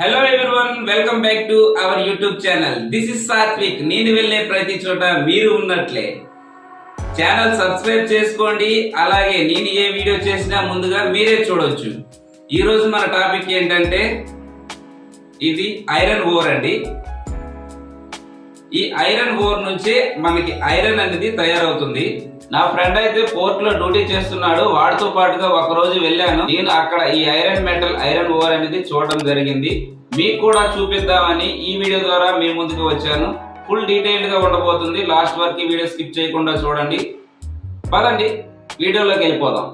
Hello everyone welcome back to our YouTube channel this is Satvik నేను వెళ్ళే ప్రతి చోట మీరు ఉన్నట్లే. ఛానల్ సబ్స్క్రైబ్ చేసుకోండి. అలాగే నేను ఏ వీడియో చేసినా ముందుగా మీరే చూడొచ్చు. ఈరోజు మన టాపిక్ ఏంటంటే ఇది ఐరన్ ఓర్ అండి. ఈ ఐరన్ ఓర్ నుంచి మనకి ఐరన్ అనేది తయారవుతుంది. నా ఫ్రెండ్ అయితే పోర్ట్లో డ్యూటీ చేస్తున్నాడు. వాడితో పాటుగా ఒక రోజు వెళ్ళాను. నేను అక్కడ ఈ ఐరన్ మెటల్ ఐరన్ ఓర్ అనేది చూడడం జరిగింది. మీకు కూడా చూపిద్దామని ఈ వీడియో ద్వారా మీ ముందుకు వచ్చాను. ఫుల్ డీటెయిల్డ్గా ఉండబోతుంది. లాస్ట్ వరకు ఈ వీడియో స్కిప్ చేయకుండా చూడండి. పదండి. వీడియోలోకి వెళ్ళిపోదాం.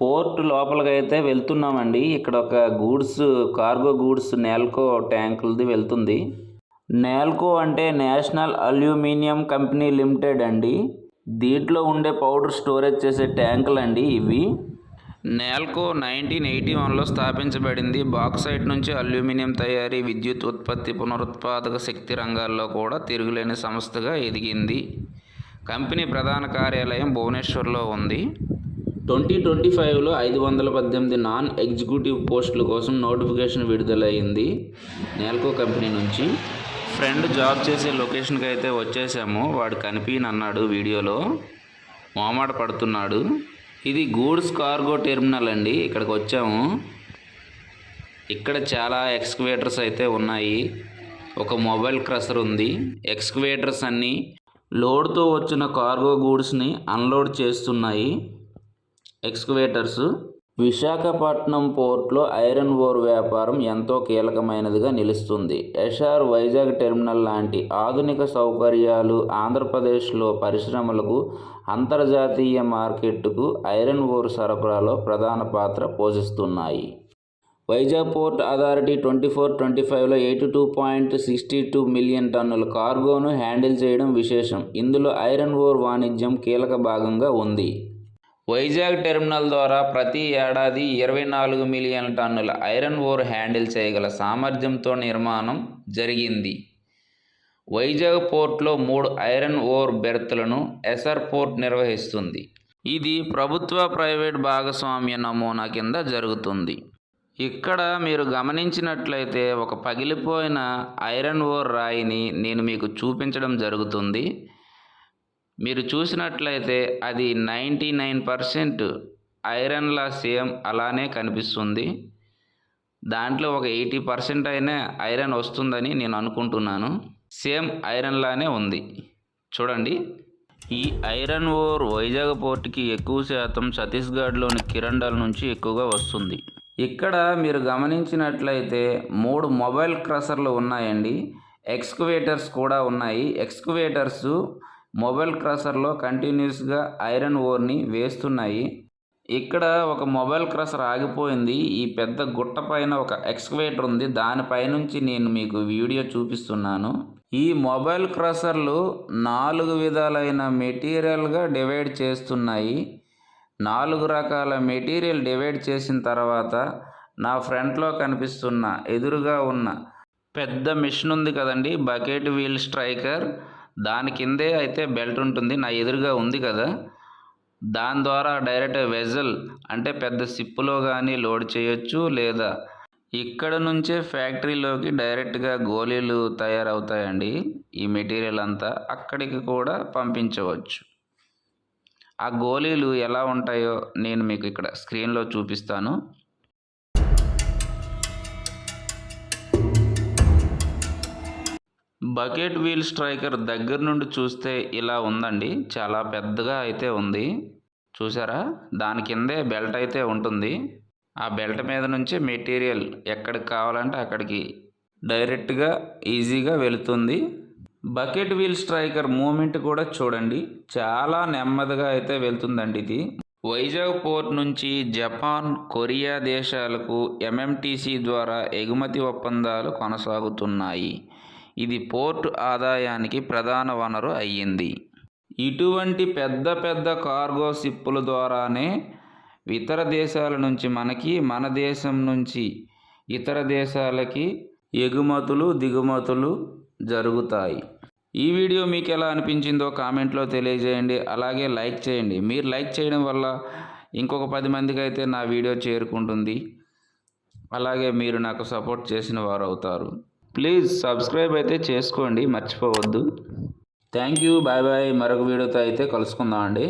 పోర్ట్ లోపలికి అయితే వెళ్తున్నామండి. ఇక్కడ ఒక గూడ్స్ కార్గో గూడ్స్ నేల్కో ట్యాంకులది వెళ్తుంది. నేల్కో అంటే నేషనల్ అల్యూమినియం కంపెనీ లిమిటెడ్ అండి. దీంట్లో ఉండే పౌడర్ స్టోరేజ్ చేసే ట్యాంకులు అండి ఇవి. నేల్కో నైన్టీన్ ఎయిటీ వన్లో స్థాపించబడింది. బాక్సైట్ నుంచి అల్యూమినియం తయారీ విద్యుత్ ఉత్పత్తి పునరుత్పాదక శక్తి రంగాల్లో కూడా తిరుగులేని సంస్థగా ఎదిగింది. కంపెనీ ప్రధాన కార్యాలయం భువనేశ్వర్లో ఉంది. ట్వంటీ ట్వంటీ ఫైవ్లో ఐదు వందల పద్దెనిమిది నాన్ ఎగ్జిక్యూటివ్ పోస్టుల కోసం నోటిఫికేషన్ విడుదలైంది నేల్కో కంపెనీ నుంచి. ఫ్రెండ్ జాబ్ చేసే లొకేషన్కి అయితే వచ్చేసాము. వాడు కనిపినన్నాడు వీడియోలో. మామాడ పడుతున్నాడు. ఇది గూడ్స్ కార్గో టెర్మినల్ అండి. ఇక్కడికి వచ్చాము ఇక్కడ చాలా ఎక్స్కవేటర్స్ అయితే ఉన్నాయి. ఒక మొబైల్ క్రషర్ ఉంది. ఎక్స్కవేటర్స్ అన్నీ లోడ్తో వచ్చిన కార్గో గూడ్స్ని అన్లోడ్ చేస్తున్నాయి. ఎక్స్కవేటర్స్. విశాఖపట్నం పోర్ట్లో ఐరన్ ఓర్ వ్యాపారం ఎంతో కీలకమైనదిగా నిలుస్తుంది. ఎస్ఆర్ వైజాగ్ టెర్మినల్ లాంటి ఆధునిక సౌకర్యాలు ఆంధ్రప్రదేశ్లో పరిశ్రమలకు అంతర్జాతీయ మార్కెట్కు ఐరన్ ఓర్ సరఫరాలో ప్రధాన పాత్ర పోషిస్తున్నాయి. Vizag port authority twenty four twenty ఫైవ్లో eighty two point sixty two million టన్నుల కార్గోను హ్యాండిల్ చేయడం విశేషం. ఇందులో ఐరన్ ఓర్ వాణిజ్యం కీలక భాగంగా ఉంది. వైజాగ్ టెర్మినల్ ద్వారా ప్రతి ఏడాది ఇరవై నాలుగు మిలియన్ టన్నుల ఐరన్ ఓర్ హ్యాండిల్ చేయగల సామర్థ్యంతో నిర్మాణం జరిగింది. వైజాగ్ పోర్ట్లో మూడు ఐరన్ ఓర్ బెర్త్లను ఎసర్ పోర్ట్ నిర్వహిస్తుంది. ఇది ప్రభుత్వ ప్రైవేట్ భాగస్వామ్య నమూనా కింద జరుగుతుంది. ఇక్కడ మీరు గమనించినట్లయితే ఒక పగిలిపోయిన ఐరన్ ఓర్ రాయిని నేను మీకు చూపించడం జరుగుతుంది. మీరు చూసినట్లయితే అది నైంటీ నైన్ పర్సెంట్ ఐరన్లా సేమ్ అలానే కనిపిస్తుంది. దాంట్లో ఒక ఎయిటీ పర్సెంట్ అయినా ఐరన్ వస్తుందని నేను అనుకుంటున్నాను. సేమ్ ఐరన్లానే ఉంది. చూడండి. ఈ ఐరన్ ఓర్ వైజాగ్ పోర్టుకి ఎక్కువ శాతం ఛత్తీస్గఢ్లోని కిరండాల నుంచి ఎక్కువగా వస్తుంది. ఇక్కడ మీరు గమనించినట్లయితే మూడు మొబైల్ క్రషర్లు ఉన్నాయండి. ఎక్స్కువేటర్స్ కూడా ఉన్నాయి. ఎక్స్కవేటర్స్ మొబైల్ క్రషర్లో కంటిన్యూస్గా ఐరన్ ఓర్ని వేస్తున్నాయి. ఇక్కడ ఒక మొబైల్ క్రషర్ ఆగిపోయింది. ఈ పెద్ద గుట్ట పైన ఒక ఎక్స్కవేటర్ ఉంది. దానిపైనుంచి నేను మీకు వీడియో చూపిస్తున్నాను. ఈ మొబైల్ క్రషర్లు నాలుగు విధాలైన మెటీరియల్గా డివైడ్ చేస్తున్నాయి. నాలుగు రకాల మెటీరియల్ డివైడ్ చేసిన తర్వాత నా ఫ్రంట్లో కనిపిస్తున్న ఎదురుగా ఉన్న పెద్ద మిషన్ ఉంది కదండి బకెట్ వీల్ స్ట్రైకర్ దాని కిందే అయితే బెల్ట్ ఉంటుంది. నా ఎదురుగా ఉంది కదా. దాని ద్వారా డైరెక్ట్ వెజల్ అంటే పెద్ద సిప్పులో కానీ లోడ్ చేయొచ్చు లేదా ఇక్కడ నుంచే ఫ్యాక్టరీలోకి డైరెక్ట్గా గోళీలు తయారవుతాయండి. ఈ మెటీరియల్ అంతా అక్కడికి కూడా పంపించవచ్చు. ఆ గోళీలు ఎలా ఉంటాయో నేను మీకు ఇక్కడ స్క్రీన్లో చూపిస్తాను. బకెట్ వీల్ స్ట్రైకర్ దగ్గర నుండి చూస్తే ఇలా ఉందండి. చాలా పెద్దగా అయితే ఉంది. చూసారా? దాని కిందే బెల్ట్ అయితే ఉంటుంది. ఆ బెల్ట్ మీద నుంచి మెటీరియల్ ఎక్కడికి కావాలంటే అక్కడికి డైరెక్ట్గా ఈజీగా వెళుతుంది. బకెట్ వీల్ స్ట్రైకర్ మూమెంట్ కూడా చూడండి. చాలా నెమ్మదిగా అయితే వెళ్తుందండి ఇది. వైజాగ్ పోర్ట్ నుంచి జపాన్ కొరియా దేశాలకు ఎంఎంటీసీ ద్వారా ఎగుమతి ఒప్పందాలు కొనసాగుతున్నాయి. ఇది పోర్టు ఆదాయానికి ప్రధాన వనరు అయ్యింది. ఇటువంటి పెద్ద పెద్ద కార్గో షిప్పుల ద్వారానే ఇతర దేశాల నుంచి మనకి మన దేశం నుంచి ఇతర దేశాలకి ఎగుమతులు దిగుమతులు జరుగుతాయి. ఈ వీడియో మీకు ఎలా అనిపించిందో కామెంట్లో తెలియజేయండి. అలాగే లైక్ చేయండి. మీరు లైక్ చేయడం వల్ల ఇంకొక పది మందికి అయితే నా వీడియో చేరుకుంటుంది. అలాగే మీరు నాకు సపోర్ట్ చేసిన వారు అవుతారు ప్లీజ్ సబ్స్క్రైబ్ అయితే చేసుకోండి మర్చిపోవద్దు. Thank you bye bye. మరొక వీడియోతో అయితే కలుసుకుందాం అండి.